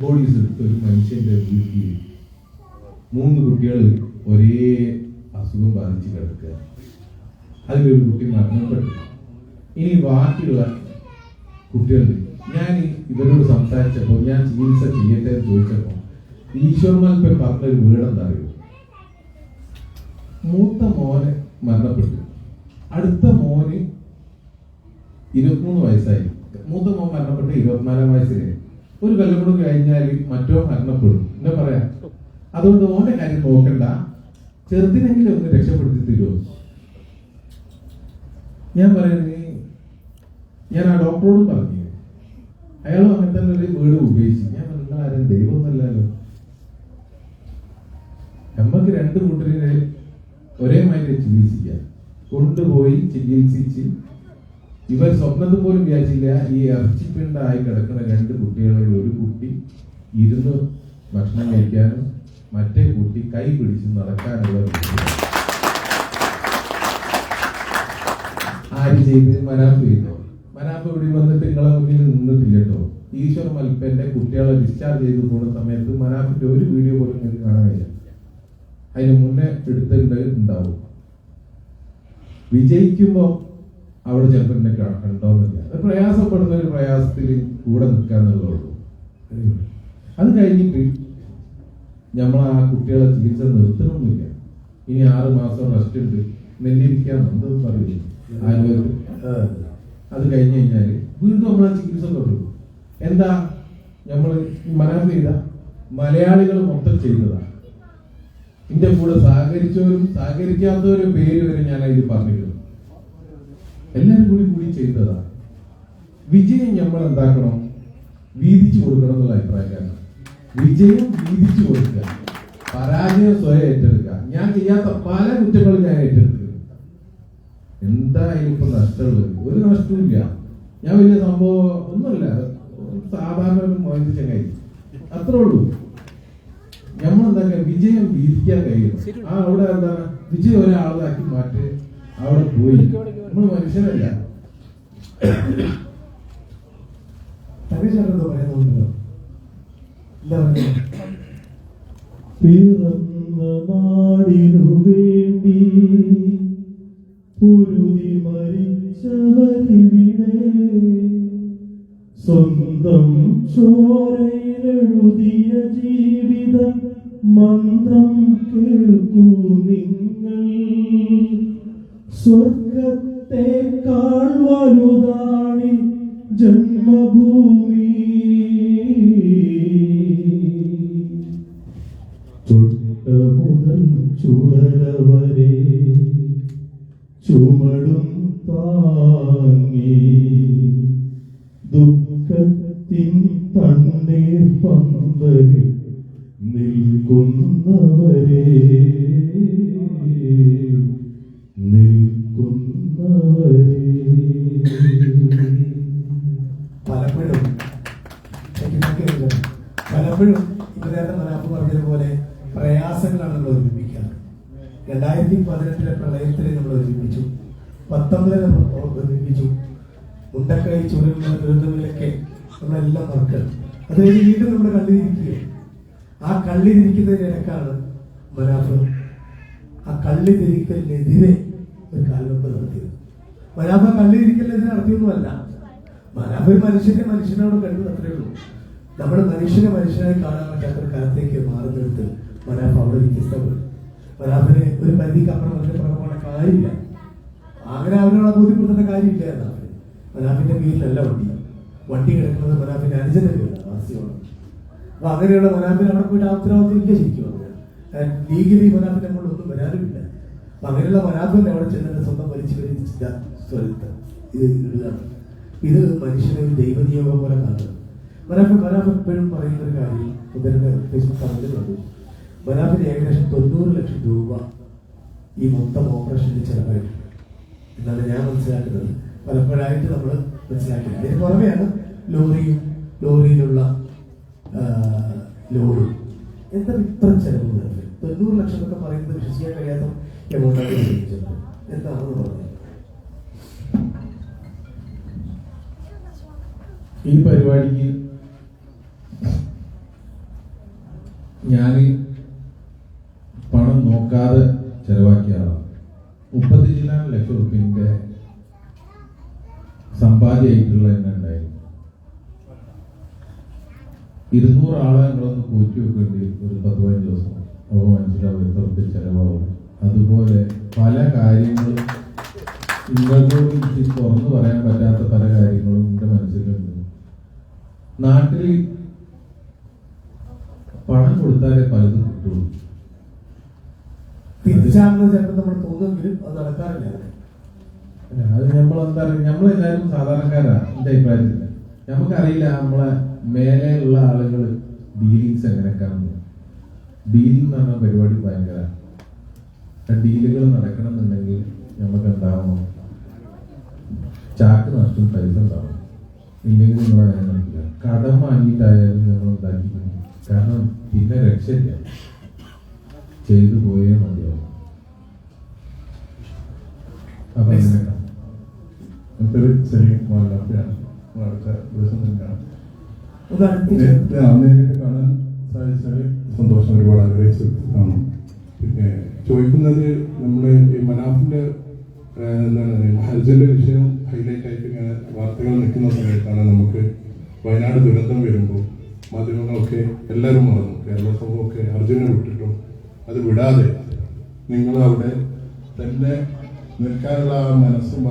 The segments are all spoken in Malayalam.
ബോഡീസ് എടുത്ത് ഒരു മനുഷ്യന്റെ വീട്ടിൽ മൂന്ന് കുട്ടികൾ ഒരേ അസുഖം ബാധിച്ച് കിടക്കുക. അതിലൊരു കുട്ടി മരണപ്പെട്ടു ഇനി ബാക്കിയുള്ള കുട്ടികൾ ഞാൻ ഇവരോട് സംസാരിച്ചപ്പോൾ ഞാൻ ചികിത്സ ചെയ്യട്ടെ എന്ന് ചോദിച്ചപ്പോൾ ഈശ്വർ മൽപ്പൻ പറഞ്ഞൊരു വീട് എന്താ അറിയോ മൂത്ത മോനെ മരണപ്പെട്ടു. അടുത്ത മോന് ഇരുപത്തിമൂന്ന് വയസ്സായി. മൂത്ത മോൻ മരണപ്പെട്ട് ഇരുപത്തിനാലാം വയസ്സിലായി. ഒരു കൊല്ലം കൂടെ കഴിഞ്ഞാൽ മറ്റോ മരണപ്പെടും. എന്താ പറയാ? അതുകൊണ്ട് ഓന്റെ കാര്യം നോക്കണ്ട. ചെറുതിനെങ്കിലും ഒന്ന് രക്ഷപ്പെടുത്തി തരുമോ ഞാൻ പറയുന്നത് ഞാൻ ആ ഡോക്ടറോടും പറഞ്ഞു. അയാളും അങ്ങനെ തന്നെ ഒരു വീട് ഉപയോഗിച്ചു. ഞാൻ "നിങ്ങൾ ആരും ദൈവമൊന്നല്ലല്ലോ നമ്മക്ക് രണ്ട് കൂട്ടരിനെ ഒരേ മാതിരി ചികിത്സിക്കാം. കൊണ്ടുപോയി ചികിത്സിച്ച് ഇവർ സ്വപ്നത്തിൽ പോലും വിചാരിച്ചില്ല. ഈ ഇറച്ചിപ്പിണ്ടായി കിടക്കുന്ന രണ്ട് കുട്ടികളിൽ ഒരു കുട്ടി ഇരുന്ന് ഭക്ഷണം കഴിക്കാനും മറ്റേ കുട്ടി കൈ പിടിച്ച് നടക്കാനുള്ള. ആര് ചെയ്ത്? മനാപ്പ് ചെയ്തോ. മനാപ്പ് ഇവിടെ വന്നിട്ട് നിങ്ങളെ മുന്നിൽ നിന്നിട്ടില്ല കേട്ടോ. ഈശ്വർ മൽപ്പന്റെ കുട്ടികളെ ഡിസ്ചാർജ് ചെയ്ത് പോകുന്ന സമയത്ത് മനാപ്പിന്റെ ഒരു വീഡിയോ പോലും നിങ്ങൾക്ക് കാണാൻ കഴിയില്ല. അതിന് മുന്നേ എടുത്തിട്ടുണ്ട് ഉണ്ടാവും. വിജയിക്കുമ്പോ അവിടെ ചിലപ്പോൾ എന്നെ കണ്ടോന്നില്ല അത് പ്രയാസപ്പെടുന്ന ഒരു പ്രയാസത്തിൽ കൂടെ നിൽക്കാന്നുള്ളൂ അത് കഴിഞ്ഞിട്ട് നമ്മൾ ആ കുട്ടികളെ ചികിത്സ നിർത്തണമെന്നില്ല ഇനി ആറ് മാസം റെസ്റ്റ് ഉണ്ട്. നെല്ലിരിക്കാൻ എന്തെന്ന് പറയുന്നു. ആയുർവേദം. അത് കഴിഞ്ഞ് കഴിഞ്ഞാൽ വീണ്ടും നമ്മൾ ആ ചികിത്സ തുടരും. എന്താ? നമ്മൾ മനാഫ് ചെയ്ത മലയാളികൾ മൊത്തം ചെയ്തതാണ് എന്റെ കൂടെ സഹകരിച്ചവരും സഹകരിക്കാത്തവരും പേര് വരെ ഞാൻ അതിൽ പറഞ്ഞിരുന്നു എല്ലാരും കൂടി കൂടി ചെയ്തതാണ് വിജയം നമ്മൾ എന്താക്കണം? വീതിച്ചു കൊടുക്കണം എന്നുള്ള അഭിപ്രായക്കാരാണ് വിജയം വീതിച്ചു കൊടുക്കുക. പരാജയം സ്വയം ഏറ്റെടുക്കുക. ഞാൻ ചെയ്യാത്ത പല കുറ്റങ്ങളും ഞാൻ ഏറ്റെടുക്കുക എന്തായാലും ഇപ്പൊ നഷ്ടമുള്ളത്? ഒരു നഷ്ടമില്ല ഞാൻ വലിയ സംഭവം ഒന്നുമില്ല. സാധാരണ ഒരു ചങ്ങായി. അത്രേ ഉള്ളൂ. നമ്മൾ നമ്മളെന്താ വിജയം വീതിക്കാൻ കഴിയും ആ അവിടെ എന്താ? വിജയം ഒരാളാക്കി മാറ്റി അവിടെ പോയി. നമ്മൾ മനുഷ്യരല്ല. തകച്ചേട്ടൻ പറയുന്നുണ്ടല്ലോ എന്താ പറയുക പിറന്ന നാടിനു വേണ്ടി പൊരുതി മരിച്ചവരിവിടെ സ്വന്തം ചോരയിലെഴുതിയ ജീവിതം മന്ത്രം കേൾക്കൂ നിങ്ങൾ. വലുതാണി ജന്മഭൂമി. പലപ്പോഴും ഇപ്പൊ നേരത്തെ മനാപ്പ് പറഞ്ഞതുപോലെ പ്രയാസങ്ങളാണ് നമ്മൾ ഒരുമിപ്പിക്കുക രണ്ടായിരത്തി പതിനെട്ടിലെ പ്രളയത്തിൽ നമ്മൾ ഒരുമിപ്പിച്ചു. പത്തൊമ്പതിൽ നമ്മൾ ഒരുമിപ്പിച്ചു. മുണ്ടക്കൈ ചുരുങ്ങുന്ന ദുരന്തങ്ങളിലൊക്കെ നമ്മളെല്ലാം മറക്കുക അത് കഴിഞ്ഞ് വീണ്ടും നമ്മുടെ കള്ളിയിരിക്കുക ആ കള്ളിരിക്കുന്നതിനിടക്കാണ് മനാഫ് ആ കള്ളി തിരിക്കലിനെതിരെ ഒരു കാൽവെപ്പ് നടത്തിയത്. മനാഫ കള്ളിരിക്കലിനെതിരെ നടത്തിയൊന്നുമല്ല. മനാപ്പ് ഒരു മനുഷ്യന്റെ മനുഷ്യനോട് കഴിവ് അത്രയേ ഉള്ളൂ. നമ്മുടെ മനുഷ്യനെ മനുഷ്യനായി കാണാൻ പറ്റാത്ത ഒരു കാലത്തേക്ക് മാറുന്നിടത്ത് മനാഫ അവിടെ വ്യത്യസ്തപ്പെടും മനാഫിന് ഒരു പരിധിക്ക് അപ്പുറം അതിന്റെ പുറമെ കാര്യമില്ല അങ്ങനെ അവരോട് ബോധ്യപ്പെടുത്തേണ്ട കാര്യമില്ല എന്നാണ് മനാഫിന്റെ വീട്ടിലല്ല വണ്ടി വണ്ടി കിടക്കുന്നത് മനാഫിന്റെ അനുജന്റെ വാസിയോട് അപ്പൊ അങ്ങനെയുള്ള മനാഫിന് അവിടെ പോയിട്ട് ആ ഇല്ല ശരിക്കും ലീഗലി മനാഫിന്റെ അങ്ങോട്ട് ഒന്നും വരാറില്ല അപ്പൊ അങ്ങനെയുള്ള മനാഫിന്റെ അവിടെ ചെന്നിട്ട് സ്വന്തം വലിച്ചു വലിച്ച സ്വരത്ത് ഇത് ഇടുകയാണ് ഇത് മനുഷ്യനെ ദൈവനിയോഗം പോലെ കാണുന്നത് മനാഫ് മനാഫ് എപ്പോഴും പറയുന്ന ഒരു കാര്യം ഉദരന്റെ ഫേസ്ബുക്ക് പറഞ്ഞിട്ടുണ്ട് മനാഫിന് ഏകദേശം തൊണ്ണൂറ് ലക്ഷം രൂപ ഈ മൊത്തം ഓപ്പറേഷനിൽ ചെലവായിട്ടുണ്ട്. എന്നാണ് ഞാൻ മനസ്സിലാക്കുന്നത്. പലപ്പോഴായിട്ട് നമ്മൾ മനസ്സിലാക്കിയത് അതിന് പുറമെയാണ് ലോറിയും ലോറിയിലുള്ള ലോഡ്. എന്താ ഇത്ര ചെലവ് വരുന്നത്? തൊണ്ണൂറ് ലക്ഷം എന്നൊക്കെ പറയുന്നത് വിശ്വസിക്കാൻ കഴിയാത്ത എമൗണ്ടാണ് ചോദിച്ചത് എന്താണെന്ന് പറഞ്ഞത് ഈ പരിപാടിക്ക് ഞാൻ പണം നോക്കാതെ ചെലവാക്കിയ ആളാണ് മുപ്പത്തി ലക്ഷം റുപ്യന്റെ സമ്പാദ്യമായിട്ടുള്ള എന്നെ ഉണ്ടായിരുന്നു. ഇരുന്നൂറ് ആളെ നിങ്ങളൊന്ന് കൂട്ടി വെക്കേണ്ടി ഒരു പത്ത് പതിനഞ്ച് ദിവസം. അപ്പോൾ മനസ്സിലാവും എത്ര റുപ്യ ചെലവാകും. അതുപോലെ പല കാര്യങ്ങളും എനിക്ക് തുറന്നു പറയാൻ പറ്റാത്ത പല കാര്യങ്ങളും എന്റെ മനസ്സിലുണ്ട്. നാട്ടിൽ തിരിച്ചാണെന്ന് ചിലപ്പോൾ നമ്മൾ തോന്നുമെങ്കിലും അത് നടക്കാറില്ല. അത് നമ്മൾ എന്താ പറയുക നമ്മളെല്ലാവരും സാധാരണക്കാരാണ്. എന്റെ അഭിപ്രായത്തിൽ. നമുക്കറിയില്ല നമ്മളെ മേലെയുള്ള ആളുകൾ ഡീലിങ്സ് എങ്ങനെയൊക്കെയാണെന്ന്. ഡീലിംഗ് എന്ന് പറഞ്ഞ പരിപാടി ഭയങ്കര. ഡീലുകൾ നടക്കണമെന്നുണ്ടെങ്കിൽ നമുക്ക് എന്താവണം ചാക്ക് നടത്തും പൈസ ഉണ്ടാവും ഇല്ലെങ്കിൽ നമ്മൾ അങ്ങനെ കടം വാങ്ങിയിട്ടായാലും നമ്മൾ ഉണ്ടാക്കിക്കുന്നു കാരണം പിന്നെ രക്ഷയില്ല. ചെയ്തു പോയേ മതിയാവും അപ്പൊ അങ്ങനെ എന്റെ പേര് സലീം മാലാപ്പിയാണ് അടുത്ത ദിവസം തന്നെയാണ് നേരിട്ട് കാണാൻ സാധിച്ചാൽ സന്തോഷം ഒരുപാട് ആഗ്രഹിച്ചു കാണും. പിന്നെ ചോദിക്കുന്നത് നമ്മൾ ഈ മനാഫിന്റെ എന്താണ് ഹർജന്റെ വിഷയം ഹൈലൈറ്റ് ആയിട്ട് ഇങ്ങനെ വാർത്തകൾ നിൽക്കുന്ന സമയത്താണ് നമുക്ക് വയനാട് ദുരന്തം വരുമ്പോൾ മാധ്യമങ്ങളൊക്കെ എല്ലാവരും മറന്നു. കേരള സമൂഹമൊക്കെ അർജുനെ വിട്ടിട്ടും അത് വിടാതെ നിങ്ങൾ അവിടെ തന്നെ നിൽക്കാനുള്ള ആ മനസ്സും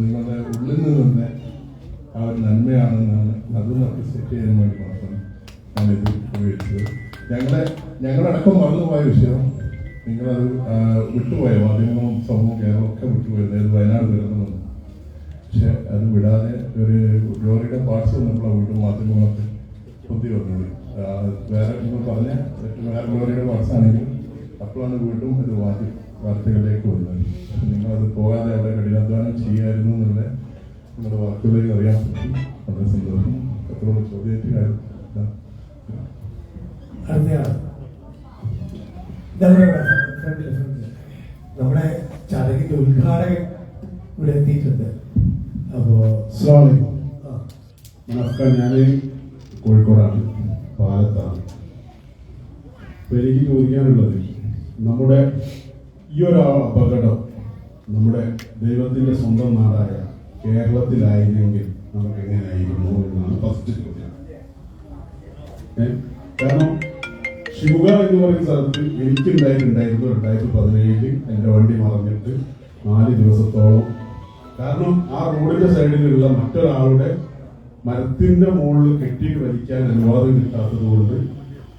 നിങ്ങളുടെ ഉള്ളിൽ നിന്ന് തന്നെ ആ ഒരു നന്മയാണെന്നാണ് അത് അപ്രിസിയേറ്റ് ചെയ്യാൻ വേണ്ടി മാത്രം ഞാനിത് ഉപയോഗിച്ചത്. ഞങ്ങളെ ഞങ്ങളടക്കം മറന്നുപോയ വിഷയം നിങ്ങളത് വിട്ടുപോയ മാധ്യമങ്ങളും സമൂഹവും കേരളം ഒക്കെ വിട്ടുപോയത് അതായത് വയനാട് വരുന്നു പക്ഷെ അത് വിടാതെ ഒരു ലോറിയുടെ പാർട്സ് വന്നപ്പോൾ വീണ്ടും മാധ്യമങ്ങളൊക്കെ പൊന്തി വന്നത്. വേറെ നിങ്ങൾ പറഞ്ഞ വേറെ ലോറിയുടെ പാർട്സ് ആണെങ്കിലും അപ്പോഴാണ് വീണ്ടും ഇത് വാർത്ത വാർത്തകളിലേക്ക് വരുന്നത് നിങ്ങളത് പോകാതെ അവിടെ കഠിനാധ്വാനം ചെയ്യായിരുന്നു എന്നുള്ള നിങ്ങളുടെ വാക്കുകളിലേക്ക് അറിയാൻ പറ്റി. വളരെ സന്തോഷം. അത്രയുള്ള ഫ്രണ്ടിൽ. നമ്മുടെ ചടങ്ങിന്റെ ഉദ്ഘാടകൻ ഇവിടെ എത്തിയിട്ടുണ്ട്. അപ്പോ നമസ്കാരം. ഞാൻ കോഴിക്കോടാണ്. പാലത്താണ്. അപ്പൊ എനിക്ക് ചോദിക്കാനുള്ളത് നമ്മുടെ ഈ ഒരു അപകടം നമ്മുടെ ദൈവത്തിന്റെ സ്വന്തം നാടായ കേരളത്തിലായിരുന്നെങ്കിൽ നമുക്ക് എങ്ങനെയായിരുന്നു എന്നാണ് ഫസ്റ്റ് ചോദ്യം. കാരണം ശിവക എന്ന് പറയുന്ന സ്ഥലത്ത് എനിക്കുണ്ടായിട്ടുണ്ടായിരുന്നു രണ്ടായിരത്തി പതിനേഴിൽ എന്റെ വണ്ടി മറഞ്ഞിട്ട് നാല് ദിവസത്തോളം. കാരണം ആ റോഡിന്റെ സൈഡിലുള്ള മറ്റൊരാളുടെ മരത്തിന്റെ മുകളിൽ കെട്ടിയിട്ട് വലിക്കാൻ അനുവാദം കിട്ടാത്തത് കൊണ്ട്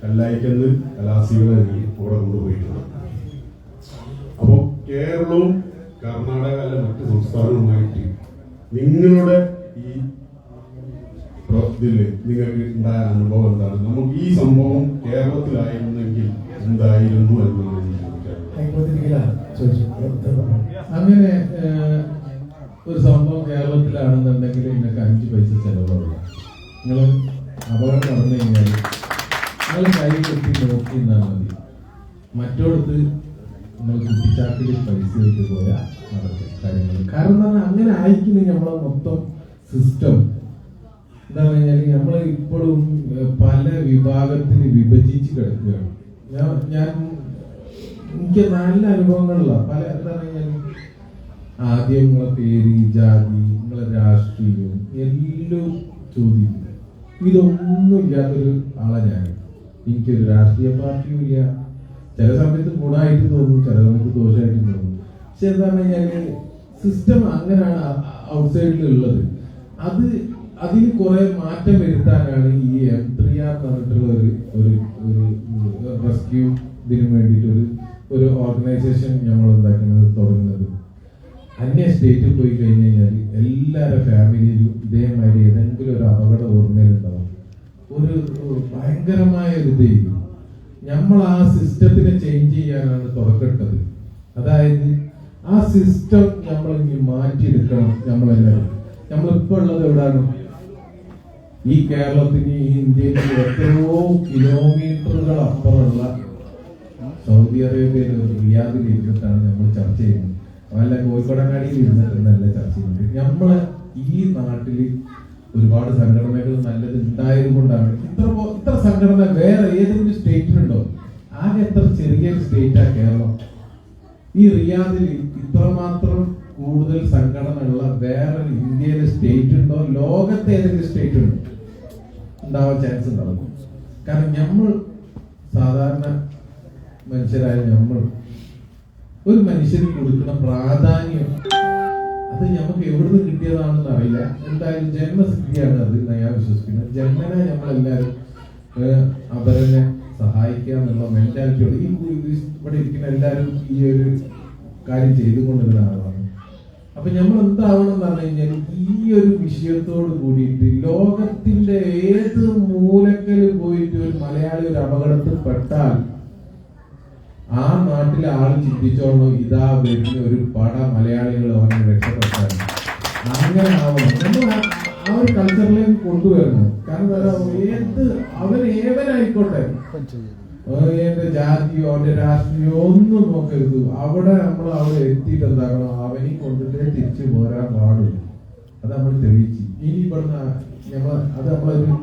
കല്ലായിക്കന്ന് കലാസികളെ കൂടെ കൊണ്ടുപോയിട്ടുണ്ട്. അപ്പോൾ കേരളവും കർണാടക അല്ല മറ്റ് സംസ്ഥാനവുമായിട്ട് നിങ്ങളുടെ ഈ ഇതിൽ നിങ്ങൾക്ക് ഉണ്ടായ അനുഭവം എന്താണ്? നമുക്ക് ഈ സംഭവം കേരളത്തിലായിരുന്നെങ്കിൽ എന്തായിരുന്നു ചോദിച്ചത്. അങ്ങനെ ഒരു സംഭവം കേരളത്തിലാണെന്നുണ്ടെങ്കിൽ നിങ്ങൾക്ക് അഞ്ച് പൈസ ചെലവാവില്ല നിങ്ങൾ അപകടം നടന്നു കഴിഞ്ഞാൽ നിങ്ങൾ കൈ കെട്ടി നോക്കി നിന്നാൽ മതി. മറ്റോടത്ത് നിങ്ങൾ കുട്ടിച്ചാക്കിൽ പൈസ ആയിട്ട് പോയാൽ കാര്യങ്ങൾ. കാരണം എന്ന് പറഞ്ഞാൽ അങ്ങനെ ആയിരിക്കും നമ്മളെ മൊത്തം സിസ്റ്റം എന്താ പറഞ്ഞാൽ നമ്മൾ ഇപ്പോഴും പല വിഭാഗത്തിന് വിഭജിച്ച് കിടക്കുകയാണ്. ഞാൻ ഞാൻ എനിക്ക് നല്ല അനുഭവങ്ങളില്ല പല എന്താ പറഞ്ഞാൽ ആദ്യം നിങ്ങളെ പേര് ജാതി നിങ്ങളെ രാഷ്ട്രീയവും എല്ലാം ചോദിക്കും ഇതൊന്നും ഇല്ലാത്തൊരു ആളെ ഞാൻ എനിക്കൊരു രാഷ്ട്രീയ പാർട്ടിയും ഇല്ല ചില സമയത്ത് ഗുണമായിട്ട് തോന്നും ചില സമയത്ത് ദോഷമായിട്ട് തോന്നും. പക്ഷെ എന്താ കഴിഞ്ഞാൽ സിസ്റ്റം അങ്ങനെയാണ് ഔട്ട്സൈഡിൽ ഉള്ളത് അത് അതിൽ കുറെ മാറ്റം വരുത്താനാണ് ഈ എം ത്രീ ആർ പറഞ്ഞിട്ടുള്ള ഒരു ഒരു ഒരു റെസ്ക്യൂ ഇതിനു വേണ്ടിയിട്ട് ഒരു ഒരു ഓർഗനൈസേഷൻ നമ്മൾ എന്താക്കുന്നത് തുടങ്ങുന്നത്. അന്യ സ്റ്റേറ്റിൽ പോയി കഴിഞ്ഞ് കഴിഞ്ഞാൽ എല്ലാവരുടെ ഫാമിലിയിലും ഇതേമാതിരി ഏതെങ്കിലും ഒരു അപകട ഓർമ്മയിലുണ്ടാവും. ഒരു ഭയങ്കരമായ ഒരു ഇതായിരിക്കും നമ്മൾ ആ സിസ്റ്റത്തിനെ ചേഞ്ച് ചെയ്യാനാണ് തുടക്കേണ്ടത് അതായത് ആ സിസ്റ്റം നമ്മൾ ഇനി മാറ്റിയെടുക്കണം നമ്മളെല്ലാവരും. നമ്മളിപ്പോൾ ഉള്ളത് എവിടെയാണ് ഈ കേരളത്തിന് ഈ ഇന്ത്യയിൽ എത്രയോ കിലോമീറ്ററുകൾ അപ്പുറമുള്ള സൗദി അറേബ്യയിൽ റിയാദിൽ ഇരുന്നിട്ടാണ് നമ്മൾ ചർച്ച ചെയ്യുന്നത്. വല്ല കോഴിക്കോടങ്ങാടിയിൽ ഇരുന്നിട്ടുണ്ടല്ല ചർച്ച ചെയ്യുന്നത് നമ്മളെ ഈ നാട്ടിൽ ഒരുപാട് സംഘടനകൾ നല്ലത് ഉണ്ടായത് കൊണ്ടാണ് ഇത്ര സംഘടന വേറെ ഏതെങ്കിലും സ്റ്റേറ്റിലുണ്ടോ? ആകെ എത്ര ചെറിയൊരു സ്റ്റേറ്റാ കേരളം? ഈ റിയാദിൽ ഇത്രമാത്രം കൂടുതൽ സംഘടന ഉള്ള വേറെ ഇന്ത്യയിലെ സ്റ്റേറ്റ് ഉണ്ടോ ലോകത്തെ ഏതെങ്കിലും സ്റ്റേറ്റ് ഉണ്ടോ ഉണ്ടാവാൻ ചാൻസ് ഉണ്ടാവും കാരണം നമ്മൾ സാധാരണ മനുഷ്യരായ നമ്മൾ ഒരു മനുഷ്യന് കൊടുക്കുന്ന പ്രാധാന്യം അത് നമുക്ക് എവിടുന്ന് കിട്ടിയതാണെന്ന് അറിയില്ല. എന്തായാലും ജന്മസിദ്ധിയാണ് അത് ഞാൻ വിശ്വസിക്കുന്നത് ജന്മന നമ്മളെല്ലാവരും. അവരെ സഹായിക്കുക എന്നുള്ള മെന്റാലിറ്റിയോട് ഈ ഇവിടെ ഇരിക്കുന്ന എല്ലാവരും ഈ ഒരു കാര്യം ചെയ്തുകൊണ്ടിരുന്ന ആളാണ്. അപ്പൊ നമ്മൾ എന്താവണം എന്ന് പറഞ്ഞു കഴിഞ്ഞാൽ ഈ ഒരു വിഷയത്തോട് കൂടിയിട്ട് ലോകത്തിന്റെ ഏത് മൂലക്കൽ പോയിട്ട് ഒരു മലയാളി ഒരു അപകടത്തിൽ പെട്ടാൽ ആ നാട്ടിലെ ആൾ ചിന്തിച്ചോളൂ ഇതാ വരുന്ന ഒരു പട മലയാളികൾ അവനെ രക്ഷപ്പെട്ടാൽ അങ്ങനെ ആവണം. നമ്മൾ ഒരു കൾച്ചറിലേക്ക് കൊണ്ടുവരണം. കാരണം ഏത് അവരേവനായിക്കോട്ടെ അവന്റെ ജാതിയോ അവന്റെ രാഷ്ട്രീയോ ഒന്നും നോക്കരുത്. അവിടെ നമ്മൾ അവിടെ എത്തിയിട്ട് എന്താകണം അവനെ കൊണ്ടിട്ട് തിരിച്ചു പോരാൻ പാടില്ല. അത് നമ്മൾ തെളിയിച്ചു. ഇനി ഇവിടുന്ന് നമ്മൾ അത് നമ്മളൊരു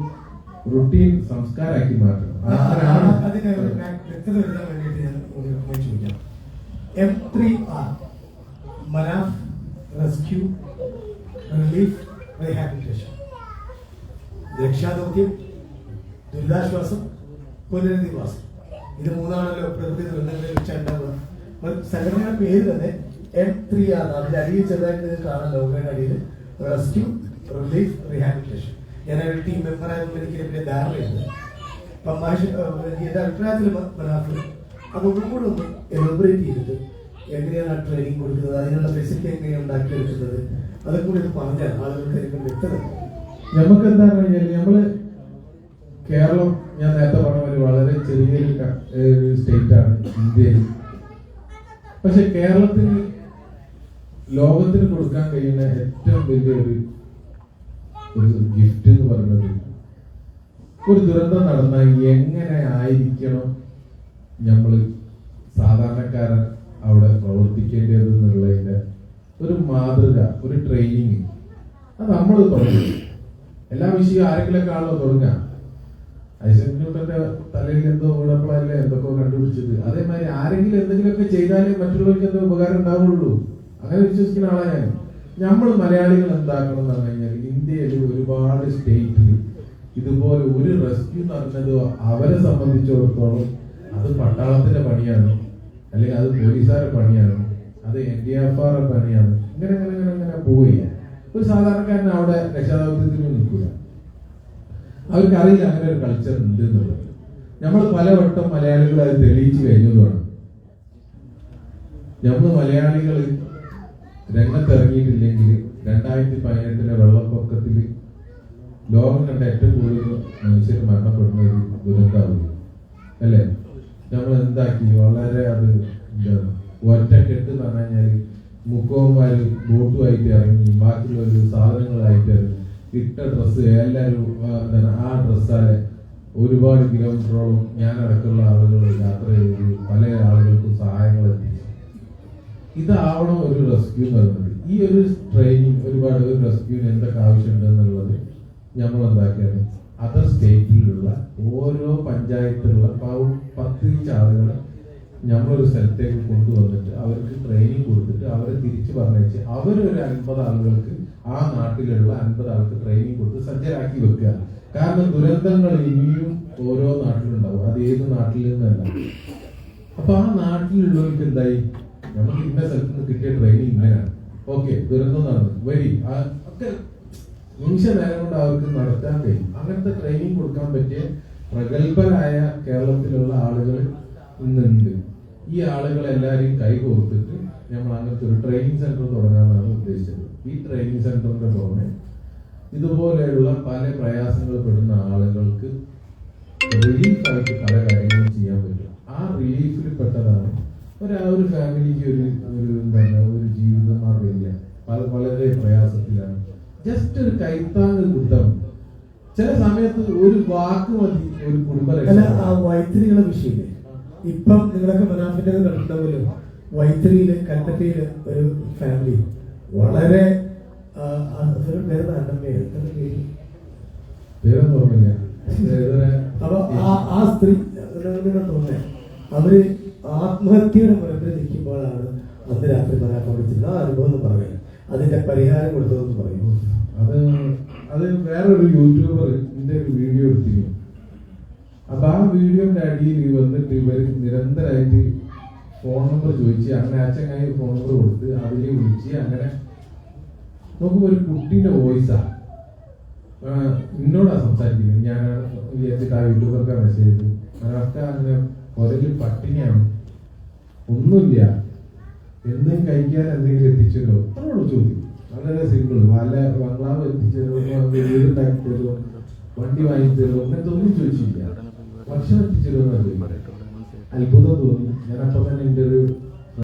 റുട്ടീൻ സംസ്കാരമാക്കി മാറ്റണം. അങ്ങനെയാണ് അതിന് ഒരു വ്യക്തത വരുത്താൻ വേണ്ടിയിട്ട് ഞാൻ ഒരു point ചോദിക്കാം. M three R Manaf rescue relief rehabilitation രക്ഷാദൗത്യം ദുരിതാശ്വാസം പുനരധിവാസം. ഇത് മൂന്നാണല്ലോ പ്രകൃതി ദുരന്തങ്ങളിൽ വെച്ചുണ്ടാവുക. സംഘടനയുടെ പേര് തന്നെ എം ത്രീ ആർ അതിന്റെ അടിയിൽ ചെറുതായിട്ട് നിങ്ങൾക്ക് കാണാം ലോകയുടെ അടിയിൽ. റെസ്ക്യൂ റിലീഫ് റീഹാബിലിറ്റേഷൻ ഞാൻ ഒരു ടീം മെമ്പർ ആയതുകൊണ്ട് എനിക്ക് എന്റെ ധാരണയാണ് അപ്പം മഹേഷ് എന്റെ അഭിപ്രായത്തിൽ മനോഹർ അത് ഒന്നും കൂടെ ഒന്ന് എലബറേറ്റ് ചെയ്തിട്ട് എങ്ങനെയാണ് ആ ട്രെയിനിങ് കൊടുക്കുന്നത്? അതിനുള്ള ഫെസിലിറ്റി എങ്ങനെയാണ് ഉണ്ടാക്കിയെടുക്കുന്നത്? അതൊക്കെ കൂടി പറഞ്ഞാൽ ആളുകൾക്ക് വ്യക്തത നമുക്ക് എന്താന്ന് കഴിഞ്ഞാൽ നമ്മൾ കേരളം ഞാൻ നേരത്തെ പറഞ്ഞ പോലെ വളരെ ചെറിയൊരു സ്റ്റേറ്റ് ആണ് ഇന്ത്യയിൽ. പക്ഷെ കേരളത്തിന് ലോകത്തിന് കൊടുക്കാൻ കഴിയുന്ന ഏറ്റവും വലിയ ഒരു ഒരു ഗിഫ്റ്റ് എന്ന് പറയുന്നത് ഒരു ദുരന്തം നടന്നാൽ എങ്ങനെ ആയിരിക്കണം നമ്മൾ സാധാരണക്കാരൻ അവിടെ പ്രവർത്തിക്കേണ്ടത് എന്നുള്ളതിന്റെ ഒരു മാതൃക ഒരു ട്രെയിനിങ് അത് നമ്മൾ തുടങ്ങി. എല്ലാ വിഷയവും ആരെങ്കിലൊക്കെ ആണല്ലോ തുടങ്ങാം ഐസക് ന്യൂട്ടന്റെ തലയിൽ എന്തോ വീണപ്പോഴല്ലേ എന്തൊക്കെ കണ്ടുപിടിച്ചത്. അതേമാതിരി ആരെങ്കിലും എന്തെങ്കിലുമൊക്കെ ചെയ്താലേ മറ്റുള്ളവർക്ക് എന്തോ ഉപകാരം ഉണ്ടാവുള്ളൂ. അങ്ങനെ വിശ്വസിക്കുന്ന ആളാണ് ഞാൻ. നമ്മൾ മലയാളികൾ എന്താക്കണം എന്ന് പറഞ്ഞു കഴിഞ്ഞാൽ ഇന്ത്യയിൽ ഒരുപാട് സ്റ്റേറ്റിൽ ഇതുപോലെ ഒരു റെസ്ക്യൂ നടന്നത് അവരെ സംബന്ധിച്ചിടത്തോളം അത് പട്ടാളത്തിന്റെ പണിയാണ്. അല്ലെങ്കിൽ അത് പോലീസുകാരുടെ പണിയാണ്. അത് എൻ ഡി എഫ് ആർ പണിയാണ് ഇങ്ങനെ ഇങ്ങനെ ഇങ്ങനെ ഇങ്ങനെ പോവുകയാണ്. ഒരു സാധാരണക്കാരൻ അവിടെ രക്ഷാദൗത്യത്തിൽ നിൽക്കില്ല അവർക്ക് അറിയില്ല അങ്ങനെ ഒരു കൾച്ചർ ഉണ്ട് എന്നുള്ളത്. നമ്മൾ പലവട്ടം മലയാളികൾ അത് തെളിയിച്ചു കഴിഞ്ഞതുമാണ്. നമ്മൾ മലയാളികൾ രംഗത്തിറങ്ങിയിട്ടില്ലെങ്കിൽ രണ്ടായിരത്തി പതിനെട്ടിലെ വെള്ളപ്പൊക്കത്തിൽ ലോകം കണ്ട ഏറ്റവും കൂടുതൽ മനുഷ്യർ മരണപ്പെടുന്ന ഒരു ദുരന്തമാവുകയും അല്ലേ? നമ്മൾ എന്താക്കി? വളരെ അത് എന്താണ് ഒറ്റക്കെട്ട് എന്ന് പറഞ്ഞു കഴിഞ്ഞാൽ മുക്കോന്മാര് ബോട്ടുമായിട്ട് ഇറങ്ങി ബാക്കിയുള്ളവർ സാധനങ്ങളായിട്ട് ഇറങ്ങി. ഇട്ട ഡ്രസ്സ് എല്ലാവരും ആ, ഡ്രസ്സാലെ ഒരുപാട് കിലോമീറ്ററോളം ഞാൻ അടക്കമുള്ള ആളുകൾ യാത്ര ചെയ്ത് പല ആളുകൾക്കും സഹായങ്ങൾ എത്തിച്ചു. ഇതാവണം ഒരു റെസ്ക്യൂ എന്ന് ഈ ഒരു ട്രെയിനിങ് ഒരുപാട് ഒരു റെസ്ക്യൂവിന് എന്തൊക്കെ ആവശ്യമുണ്ട് എന്നുള്ളത് നമ്മൾ എന്താക്കിയാണ് അതർ സ്റ്റേറ്റിലുള്ള ഓരോ പഞ്ചായത്തിലുള്ള പ- പത്തിരിച്ച ആളുകളെ നമ്മളൊരു സ്ഥലത്തേക്ക് കൊണ്ടുവന്നിട്ട് അവർക്ക് ട്രെയിനിങ് കൊടുത്തിട്ട് അവരെ തിരിച്ചു പറഞ്ഞയച്ച് അവരൊരു അൻപത് ആളുകൾക്ക് ആ നാട്ടിലുള്ള അൻപത് ആൾക്ക് ട്രെയിനിങ് കൊടുത്ത് സജ്ജരാക്കി വെക്കുക. കാരണം ദുരന്തങ്ങൾ ഇനിയും ഓരോ നാട്ടിലുണ്ടാവും. അത് ഏത് നാട്ടിൽ നിന്നല്ല. അപ്പൊ ആ നാട്ടിലുള്ളവർക്ക് എന്തായി? നമുക്ക് ഇന്ന സ്ഥലത്ത് നിന്ന് കിട്ടിയ ട്രെയിനിങ് ഇങ്ങനെയാണ് ഓക്കെ ദുരന്തം നടന്നു. വരി. ഒക്കെ നിമിഷ നേരം കൊണ്ട് അവർക്ക് നടത്താൻ കഴിയും. അങ്ങനത്തെ ട്രെയിനിങ് കൊടുക്കാൻ പറ്റിയ പ്രഗത്ഭരായ കേരളത്തിലുള്ള ആളുകൾ ഇന്നുണ്ട്. ഈ ആളുകളെല്ലാരെയും കൈകോർത്തിട്ട് നമ്മൾ അങ്ങനത്തെ ഒരു ട്രെയിനിങ് സെന്റർ തുടങ്ങാനാണ് ഉദ്ദേശിച്ചത്. ഈ ട്രെയിനിങ് സെന്ററിന്റെ പുറമെ ഇതുപോലെയുള്ള പല പ്രയാസങ്ങൾ പെടുന്ന ആളുകൾക്ക് റിലീഫായിട്ട് പല കാര്യങ്ങളും ചെയ്യാൻ പറ്റും. ആ റിലീഫിൽ പെട്ടതാണ് ഒരു ആ ഒരു ഫാമിലിക്ക് ഒരു ഒരു എന്താണ് ഒരു ജീവിത മാർഗമില്ല പല വളരെ പ്രയാസത്തിലാണ്. ജസ്റ്റ് ഒരു കൈത്താങ് കിട്ടാൻ ചില സമയത്ത് ഒരു വാക്ക് മതി ഒരു കുടുംബ വൈത്തിരികളെ വിഷയമില്ലേ? ഇപ്പം നിങ്ങളൊക്കെ മനാഫിന്റെ കണ്ടിട്ടുണ്ടാവുമല്ലോ. വൈത്തിരിയിൽ കൽപ്പറ്റയിൽ ഒരു ഫാമിലി വളരെ ഓർമ്മയില്ല. അപ്പൊ ആ സ്ത്രീ തോന്നുന്നത് തോന്നുന്നേ? അവർ ആത്മഹത്യയുടെ മുറത്തിൽ നിൽക്കുമ്പോഴാണ് അന്ന് രാത്രി മനാക്കാൻ ആ അനുഭവം എന്ന് പറയുന്നത് അതിന്റെ പരിഹാരം കൊടുത്തതെന്ന് പറയുന്നു അത് അത് വേറൊരു യൂട്യൂബർ ഇതിന്റെ ഒരു വീഡിയോ എടുത്തിരുന്നു. അപ്പൊ ആ വീഡിയോന്റെ അടിയിൽ വന്നിട്ട് ഇവർ നിരന്തരമായിട്ട് ഫോൺ നമ്പർ ചോദിച്ച് അങ്ങനെ അച്ഛനായി ഫോൺ നമ്പർ കൊടുത്ത് അതിൽ വിളിച്ച് അങ്ങനെ നോക്കുമ്പോ ഒരു കുട്ടീന്റെ വോയിസാ എന്നോടാ സംസാരിക്കുന്നത്. ഞാൻ വിചാരിച്ചിട്ട് ആ യൂട്യൂബർക്ക് മെസ്സേജ് ചെയ്തു അങ്ങനെ പുറകിൽ പട്ടിണിയാണ്. ഒന്നുമില്ല. എന്തെങ്കിലും കഴിക്കാൻ എന്തെങ്കിലും എത്തിച്ചല്ലോ. അത്രയുള്ളൂ ചോദ്യം. വളരെ സിമ്പിൾ വല്ല ബംഗ്ലാവ് എത്തിച്ചതോ വീട് ഉണ്ടാക്കി തരുമോ വണ്ടി വാങ്ങി തരുമോ അങ്ങനത്തെ ഒന്നും ചോദിച്ചില്ല. ഭക്ഷണം എത്തിച്ചരുമോ അത്ഭുതം തോന്നി. ഞാൻ അപ്പൊ തന്നെ എന്റെ ഒരു